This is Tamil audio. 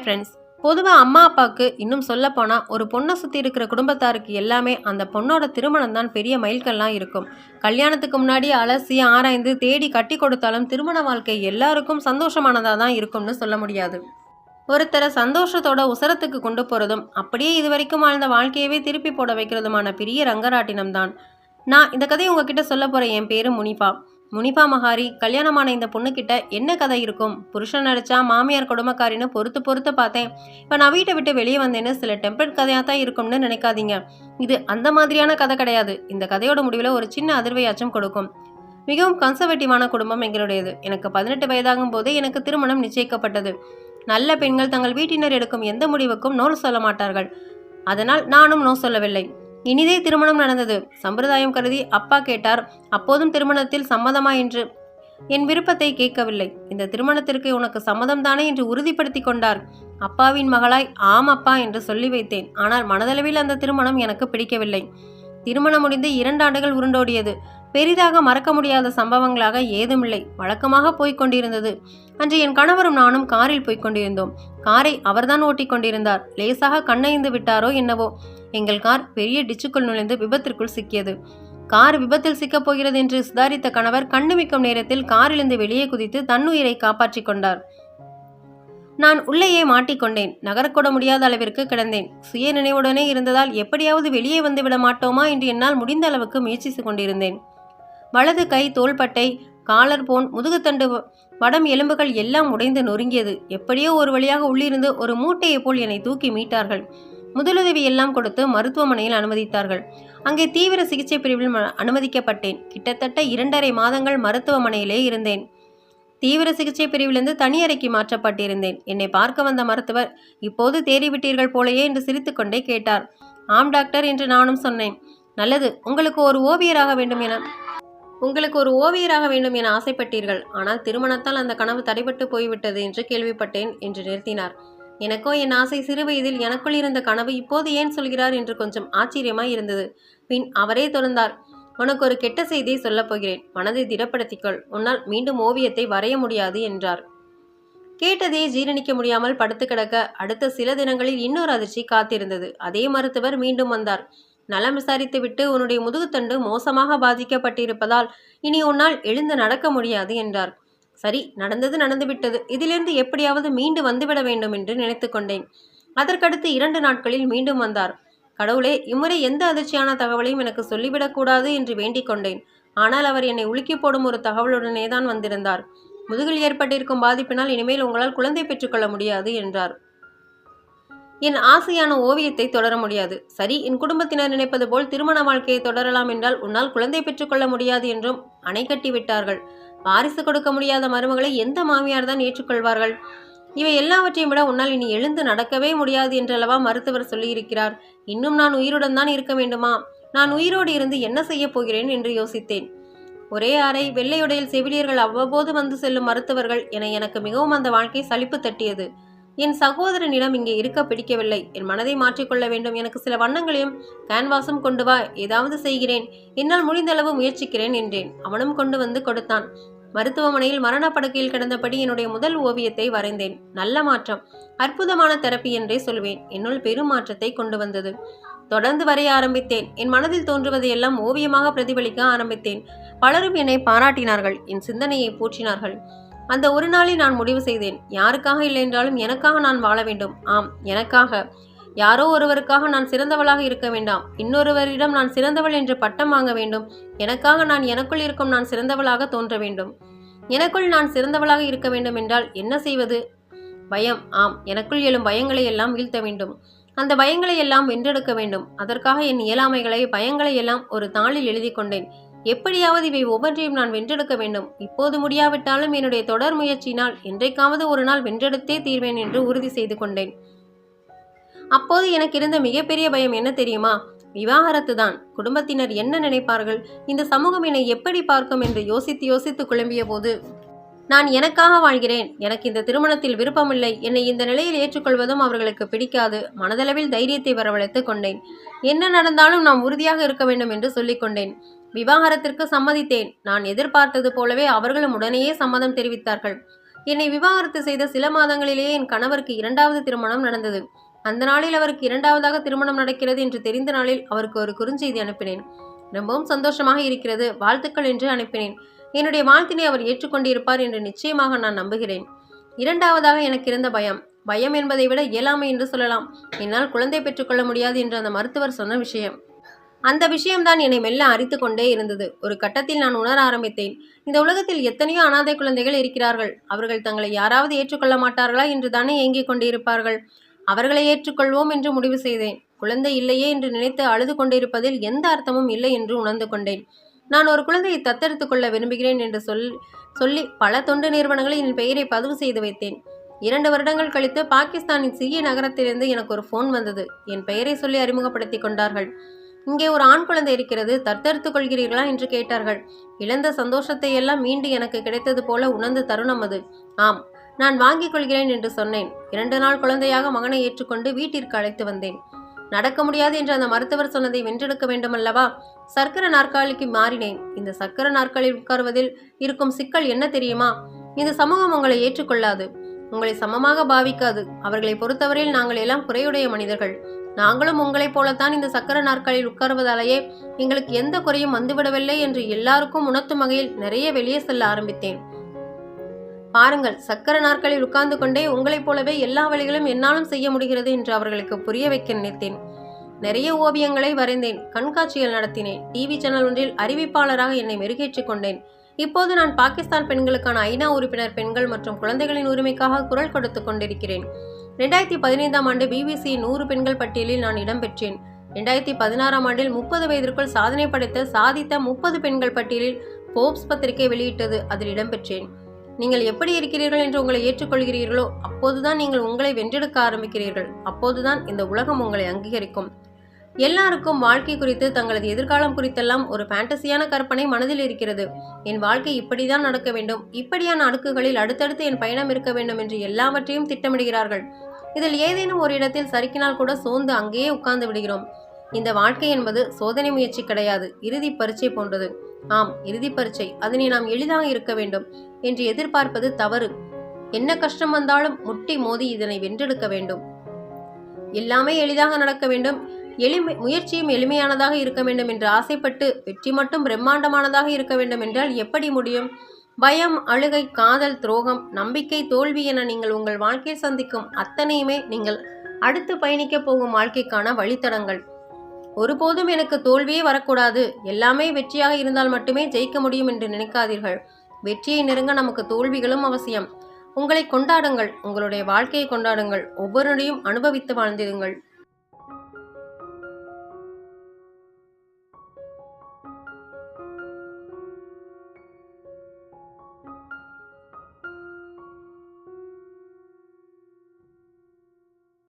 ஹாய் ஃப்ரெண்ட்ஸ் பொதுவாக அம்மா அப்பாவுக்கு இன்னும் சொல்லப்போனால் ஒரு பொண்ணை சுற்றி இருக்கிற குடும்பத்தாருக்கு எல்லாமே அந்த பொண்ணோட திருமணம் தான் பெரிய மைல்கல்லாம் இருக்கும். கல்யாணத்துக்கு முன்னாடி அலசி ஆராய்ந்து தேடி கட்டி கொடுத்தாலும் திருமண வாழ்க்கை எல்லாருக்கும் சந்தோஷமானதாக தான் இருக்கும்னு சொல்ல முடியாது. ஒருத்தரை சந்தோஷத்தோட உசரத்துக்கு கொண்டு போகிறதும் அப்படியே இது வரைக்கும் வாழ்ந்த வாழ்க்கையவே திருப்பி போட வைக்கிறதுமான பெரிய ரங்கராட்டினம் தான் நான் இந்த கதையை உங்ககிட்ட சொல்ல போகிற என் பேரு முனிபா. முனிபா மகாரி கல்யாணமான இந்த பொண்ணுக்கிட்ட என்ன கதை இருக்கும்? புருஷன் நடிச்சா மாமியார் கொடுமைக்காரின்னு பொறுத்து பொறுத்து பார்த்தேன். இப்போ நான் வீட்டை விட்டு வெளியே வந்தேன்னு சில டெம்பரட் கதையாக தான் இருக்கும்னு நினைக்காதீங்க. இது அந்த மாதிரியான கதை கிடையாது. இந்த கதையோட முடிவில் ஒரு சின்ன அதிர்வையாச்சும் கொடுக்கும். மிகவும் கன்சர்வேட்டிவான குடும்பம் எங்களுடையது. எனக்கு பதினெட்டு வயதாகும் போதே எனக்கு திருமணம் நிச்சயிக்கப்பட்டது. நல்ல பெண்கள் தங்கள் வீட்டினர் எடுக்கும் எந்த முடிவுக்கும் நோ சொல்ல மாட்டார்கள். அதனால் நானும் நோ சொல்லவில்லை. இனிதே திருமணம் நடந்தது. சம்பிரதாயம் கருதி அப்பா கேட்டார் அப்போதும் திருமணத்தில் சம்மதமா என்று? என் விருப்பத்தை கேட்கவில்லை. இந்த திருமணத்திற்கு உனக்கு சம்மதம் தானே என்று உறுதிப்படுத்தி கொண்டார். அப்பாவின் மகளாய் ஆம் அப்பா என்று சொல்லி வைத்தேன். ஆனால் மனதளவில் அந்த திருமணம் எனக்கு பிடிக்கவில்லை. திருமணம் முடிந்து இரண்டு ஆண்டுகள் உருண்டோடியது. பெரிதாக மறக்க முடியாத சம்பவங்களாக ஏதுமில்லை. வழக்கமாக போய்க் கொண்டிருந்தது. அன்று என் கணவரும் நானும் காரில் போய்க் கொண்டிருந்தோம். காரை அவர்தான் ஓட்டிக் கொண்டிருந்தார். லேசாக கண்ணைந்து விட்டாரோ என்னவோ. எங்கள் கார் பெரிய டிச்சுக்குள் நுழைந்து விபத்திற்குள் சிக்கியது. கார் விபத்தில் சிக்கப் போகிறது என்று சுதாரித்த கணவர் கண்ணுமிக்கும் நேரத்தில் காரிலிருந்து வெளியே குதித்து தன்னுயிரை காப்பாற்றிக் கொண்டார். நான் உள்ளேயே மாட்டிக்கொண்டேன் நகரக்கூட முடியாத அளவிற்கு கிடந்தேன். சுய நினைவுடனே இருந்ததால் எப்படியாவது வெளியே வந்து விட மாட்டோமா என்று என்னால் முடிந்த அளவுக்கு முயற்சி கொண்டிருந்தேன். வலது கை தோள்பட்டை காலர் போன் முதுகுத்தண்டு வடம் எலும்புகள் எல்லாம் உடைந்து நொறுங்கியது. எப்படியோ ஒரு வழியாக உள்ளிருந்து ஒரு மூட்டையைப் போல் என்னை தூக்கி மீட்டார்கள். முதலுதவி எல்லாம் கொடுத்து மருத்துவமனையில் அனுமதித்தார்கள். அங்கே தீவிர சிகிச்சை பிரிவில் அனுமதிக்கப்பட்டேன். கிட்டத்தட்ட இரண்டரை மாதங்கள் மருத்துவமனையிலே இருந்தேன். தீவிர சிகிச்சை பிரிவிலிருந்து தனி அறைக்கு மாற்றப்பட்டிருந்தேன். என்னை பார்க்க வந்த மருத்துவர் இப்போது தேறிவிட்டீர்கள் போலயே என்று சிரித்துக்கொண்டே கேட்டார். ஆம் டாக்டர் என்று நானும் சொன்னேன். நல்லது. உங்களுக்கு ஒரு ஓவியராக வேண்டும் என உங்களுக்கு ஒரு ஓவியராக வேண்டும் என ஆசைப்பட்டீர்கள். ஆனால் திருமணத்தால் அந்த கனவு தடைபட்டு போய்விட்டது என்று கேள்விப்பட்டேன் என்று நிறுத்தினார். எனக்கோ என் ஆசை சிறு வயதில் எனக்குள் இருந்த கனவு இப்போது ஏன் சொல்கிறார் என்று கொஞ்சம் ஆச்சரியமாய் இருந்தது. பின் அவரே தொடர்ந்தார். உனக்கு ஒரு கெட்ட செய்தியை சொல்லப் போகிறேன். மனதை திடப்படுத்திக்கொள். உன்னால் மீண்டும் ஓவியத்தை வரைய முடியாது என்றார். கேட்டதே ஜீரணிக்க முடியாமல் படுத்து கிடக்க அடுத்த சில தினங்களில் இன்னொரு அதிர்ச்சி காத்திருந்தது. அதே மருத்துவர் மீண்டும் வந்தார். நலம் விசாரித்துவிட்டு உன்னுடைய முதுகுத்தண்டு மோசமாக பாதிக்கப்பட்டிருப்பதால் இனி உன்னால் எழுந்து நடக்க முடியாது என்றார். சரி நடந்தது நடந்துவிட்டது இதிலிருந்து எப்படியாவது மீண்டு வந்துவிட வேண்டும் என்று நினைத்து கொண்டேன். அதற்கடுத்து இரண்டு நாட்களில் மீண்டும் வந்தார். கடவுளே இம்முறை எந்த அதிர்ச்சியான தகவலையும் எனக்கு சொல்லிவிடக்கூடாது என்று வேண்டிக் கொண்டேன். ஆனால் அவர் என்னை உலுக்கி போடும் ஒரு தகவலுடனே தான் வந்திருந்தார். முதுகில் ஏற்பட்டிருக்கும் பாதிப்பினால் இனிமேல் உங்களால் குழந்தை பெற்றுக்கொள்ள முடியாது என்றார். என் ஆசையான ஓவியத்தை தொடர முடியாது. சரி என் குடும்பத்தினர் நினைப்பது போல் திருமண வாழ்க்கையை தொடரலாம் என்றால் உன்னால் குழந்தை பெற்றுக்கொள்ள முடியாது என்றும் அணை கட்டி விட்டார்கள். வாரிசு கொடுக்க முடியாத மருமகளை எந்த மாமியார் தான் ஏற்றுக்கொள்வார்கள்? இவை எல்லாவற்றையும் விட உன்னால் இனி எழுந்து நடக்கவே முடியாது என்றல்லவா மருத்துவர் சொல்லியிருக்கிறார். இன்னும் நான் உயிருடன் தான் இருக்க வேண்டுமா? நான் உயிரோடு இருந்து என்ன செய்யப் போகிறேன் என்று யோசித்தேன். ஒரே அறை வெள்ளையுடையில் செவிலியர்கள் அவ்வப்போது வந்து செல்லும் மருத்துவர்கள் என எனக்கு மிகவும் அந்த வாழ்க்கை சலிப்பு தட்டியது. என் சகோதரனிடம் இங்கே இருக்க பிடிக்கவில்லை. என் மனதை மாற்றிக்கொள்ள வேண்டும். எனக்கு சில வண்ணங்களையும் கேன்வாஸும் கொண்டு வா. ஏதாவது செய்கிறேன். என்னால் முடிந்தளவு முயற்சிக்கிறேன் என்றேன். அவனும் கொண்டு வந்து கொடுத்தான். மருத்துவமனையில் மரணப்படுக்கையில் கிடந்தபடி என்னுடைய முதல் ஓவியத்தை வரைந்தேன். நல்ல மாற்றம். அற்புதமான தெரப்பி என்றே சொல்வேன். என்னுள் பெரும் மாற்றத்தை கொண்டு வந்தது. தொடர்ந்து வரைய ஆரம்பித்தேன். என் மனதில் தோன்றுவதையெல்லாம் ஓவியமாக பிரதிபலிக்க ஆரம்பித்தேன். பலரும் என்னை பாராட்டினார்கள். என் சிந்தனையை போற்றினார்கள். அந்த ஒரு நாளை நான் முடிவு செய்தேன். யாருக்காக இல்லை என்றாலும் எனக்காக நான் வாழ வேண்டும். ஆம் எனக்காக. யாரோ ஒருவருக்காக நான் சிறந்தவளாக இருக்க வேண்டாம். இன்னொருவரிடம் நான் சிறந்தவள் என்று பட்டம் வாங்க வேண்டும். எனக்காக நான் எனக்குள் இருக்கும் நான் சிறந்தவளாக தோன்ற வேண்டும். எனக்குள் நான் சிறந்தவளாக இருக்க வேண்டும் என்றால் என்ன செய்வது? பயம். ஆம் எனக்குள் எழும் பயங்களை எல்லாம் வீழ்த்த வேண்டும். அந்த பயங்களை எல்லாம் வென்றெடுக்க வேண்டும். அதற்காக என் இயலாமைகளை பயங்களை எல்லாம் ஒரு தாளில் எழுதி கொண்டேன். எப்படியாவது இவை ஒவ்வொன்றையும் நான் வென்றெடுக்க வேண்டும். இப்போது முடியாவிட்டாலும் என்னுடைய தொடர் முயற்சியினால் என்றைக்காவது ஒரு நாள் வென்றெடுத்தே தீர்வேன் என்று உறுதி செய்து கொண்டேன். அப்போது எனக்கு இருந்த மிகப்பெரிய பயம் என்ன தெரியுமா? விவாகரத்து தான். குடும்பத்தினர் என்ன நினைப்பார்கள்? இந்த சமூகம் என்னை எப்படி பார்க்கும் என்று யோசித்து யோசித்து குழம்பிய போது நான் எனக்காக வாழ்கிறேன். எனக்கு இந்த திருமணத்தில் விருப்பமில்லை. என்னை இந்த நிலையில் ஏற்றுக்கொள்வதும் அவர்களுக்கு பிடிக்காது. மனதளவில் தைரியத்தை வரவழைத்துக் கொண்டேன். என்ன நடந்தாலும் நாம் உறுதியாக இருக்க வேண்டும் என்று சொல்லிக் கொண்டேன். விவாகரத்திற்கு சம்மதித்தேன். நான் எதிர்பார்த்தது போலவே அவர்களும் உடனேயே சம்மதம் தெரிவித்தார்கள். என்னை விவாகரத்து செய்த சில மாதங்களிலேயே என் கணவருக்கு இரண்டாவது திருமணம் நடந்தது. அந்த நாளில் அவருக்கு இரண்டாவதாக திருமணம் நடக்கிறது என்று தெரிந்த நாளில் அவருக்கு ஒரு குறுஞ்செய்தி அனுப்பினேன். ரொம்பவும் சந்தோஷமாக இருக்கிறது. வாழ்த்துக்கள் என்று அனுப்பினேன். என்னுடைய வாழ்த்தினை அவர் ஏற்றுக்கொண்டிருப்பார் என்று நிச்சயமாக நான் நம்புகிறேன். இரண்டாவதாக எனக்கு இருந்த பயம். பயம் என்பதை விட இயலாமை என்று சொல்லலாம். என்னால் குழந்தை பெற்றுக்கொள்ள முடியாது என்று அந்த மருத்துவர் சொன்ன விஷயம். அந்த விஷயம்தான் என்னை மெல்ல அரித்து கொண்டே இருந்தது. ஒரு கட்டத்தில் நான் உணர ஆரம்பித்தேன். இந்த உலகத்தில் எத்தனையோ அனாதை குழந்தைகள் இருக்கிறார்கள். அவர்கள் தங்களை யாராவது ஏற்றுக்கொள்ள மாட்டார்களா என்று தானே ஏங்கிக் கொண்டிருப்பார்கள். அவர்களை ஏற்றுக்கொள்வோம் என்று முடிவு செய்தேன். குழந்தை இல்லையே என்று நினைத்து அழுது கொண்டிருப்பதில் எந்த அர்த்தமும் இல்லை என்று உணர்ந்து கொண்டேன். நான் ஒரு குழந்தையை தத்தெடுத்துக் கொள்ள விரும்புகிறேன் என்று சொல் சொல்லி பல தொண்டு நிறுவனங்களில் என் பெயரை பதிவு செய்து வைத்தேன். இரண்டு வருடங்கள் கழித்து பாகிஸ்தானின் சிறிய நகரத்திலிருந்து எனக்கு ஒரு ஃபோன் வந்தது. என் பெயரை சொல்லி அறிமுகப்படுத்தி கொண்டார்கள். இங்கே ஒரு ஆண் குழந்தை இருக்கிறது. தத்தெடுத்துக் கொள்கிறீர்களா? என்று கேட்டார்கள். இழந்த சந்தோஷத்தை எல்லாம் மீண்டு எனக்கு கிடைத்தது போல உணர்ந்த தருணம் அது. ஆம் நான் வாங்கிக் கொள்கிறேன் என்று சொன்னேன். இரண்டு நாள் குழந்தையாக மகனை ஏற்றுக்கொண்டு வீட்டிற்கு அழைத்து வந்தேன். நடக்க முடியாது என்று அந்த மருத்துவர் சொன்னதை வென்றெடுக்க வேண்டுமல்லவா? சர்க்கர நாற்காலிக்கு மாறினேன். இந்த சர்க்கர நாற்காலில் உட்காருவதில் இருக்கும் சிக்கல் என்ன தெரியுமா? இந்த சமூகம் உங்களை ஏற்றுக்கொள்ளாது. உங்களை சமமாக பாவிக்காது. அவர்களை பொறுத்தவரையில் நாங்கள் எல்லாம் குறையுடைய மனிதர்கள். நாங்களும் உங்களைப் போலத்தான் இந்த சக்கர நாற்காலில் உட்காருவதாலேயே எங்களுக்கு எந்த குறையும் வந்துவிடவில்லை என்று எல்லாருக்கும் உணர்த்தும் வகையில் நிறைய வெளியே செல்ல ஆரம்பித்தேன். பாருங்கள் சக்கர நாற்களில் உட்கார்ந்து கொண்டே உங்களைப் போலவே எல்லா வழிகளும் என்னாலும் செய்ய முடிகிறது என்று அவர்களுக்கு புரிய வைக்க நினைத்தேன். நிறைய ஓவியங்களை வரைந்தேன் கண்காட்சிகள் நடத்தினேன் டிவி சேனல் ஒன்றில் அறிவிப்பாளராக என்னை மெருகேற்றிக் கொண்டேன். இப்போது நான் பாகிஸ்தான் பெண்களுக்கான ஐநா உறுப்பினர் பெண்கள் மற்றும் குழந்தைகளின் உரிமைக்காக குரல் கொடுத்து கொண்டிருக்கிறேன். ரெண்டாயிரத்தி பதினைந்தாம் ஆண்டு பிபிசி நூறு பெண்கள் பட்டியலில் நான் இடம்பெற்றேன் ரெண்டாயிரத்தி பதினாறாம் ஆண்டில் முப்பது வயதிற்குள் சாதனை படைத்த சாதித்த முப்பது பெண்கள் பட்டியலில் போப்ஸ் பத்திரிகை வெளியிட்டது அதில் இடம்பெற்றேன் நீங்கள் எப்படி இருக்கிறீர்கள் என்று உங்களை ஏற்றுக்கொள்கிறீர்களோ அப்போதுதான் நீங்கள் உங்களை வென்றெடுக்க ஆரம்பிக்கிறீர்கள். அப்போதுதான் இந்த உலகம் உங்களை அங்கீகரிக்கும். எல்லாருக்கும் வாழ்க்கை குறித்து தங்களது எதிர்காலம் குறித்தெல்லாம் ஒரு ஃபேண்டசியான கற்பனை மனதில் இருக்கிறது. என் வாழ்க்கை இப்படிதான் நடக்க வேண்டும். இப்படியான அடுக்குகளில் அடுத்தடுத்து என் பயணம் இருக்க வேண்டும் என்று எல்லாவற்றையும் திட்டமிடுகிறார்கள். இதில் ஏதேனும் ஒரு இடத்தில் சறுக்கினால் கூட சோர்ந்து அங்கேயே உட்கார்ந்து விடுகிறோம். இந்த வாழ்க்கை என்பது சோதனை முயற்சி கிடையாது. இறுதி பரீட்சை போன்றது. ஆம் இறுதி பரீட்சை. அதனை நாம் எளிதாக இருக்க வேண்டும். என்று எதிர்பார்ப்பது தவறு. என்ன கஷ்டம் வந்தாலும் முட்டி மோதி இதனை வென்றெடுக்க வேண்டும். எல்லாமே எளிதாக நடக்க வேண்டும். எளிமை முயற்சியும் எளிமையானதாக இருக்க வேண்டும் என்று ஆசைப்பட்டு வெற்றி மட்டும் பிரம்மாண்டமானதாக இருக்க வேண்டும் என்றால் எப்படி முடியும்? பயம் அழுகை காதல் துரோகம் நம்பிக்கை தோல்வி என நீங்கள் உங்கள் வாழ்க்கையில் சந்திக்கும் அத்தனையுமே நீங்கள் அடுத்து பயணிக்கப் போகும் வாழ்க்கைக்கான வழித்தடங்கள். ஒருபோதும் எனக்கு தோல்வியே வரக்கூடாது. எல்லாமே வெற்றியாக இருந்தால் மட்டுமே ஜெயிக்க முடியும் என்று நினைக்காதீர்கள். வெற்றியை நெருங்க நமக்கு தோல்விகளும் அவசியம். உங்களை கொண்டாடுங்கள். உங்களுடைய வாழ்க்கையை கொண்டாடுங்கள். ஒவ்வொருடையும் அனுபவித்து வாழ்ந்திருங்கள்.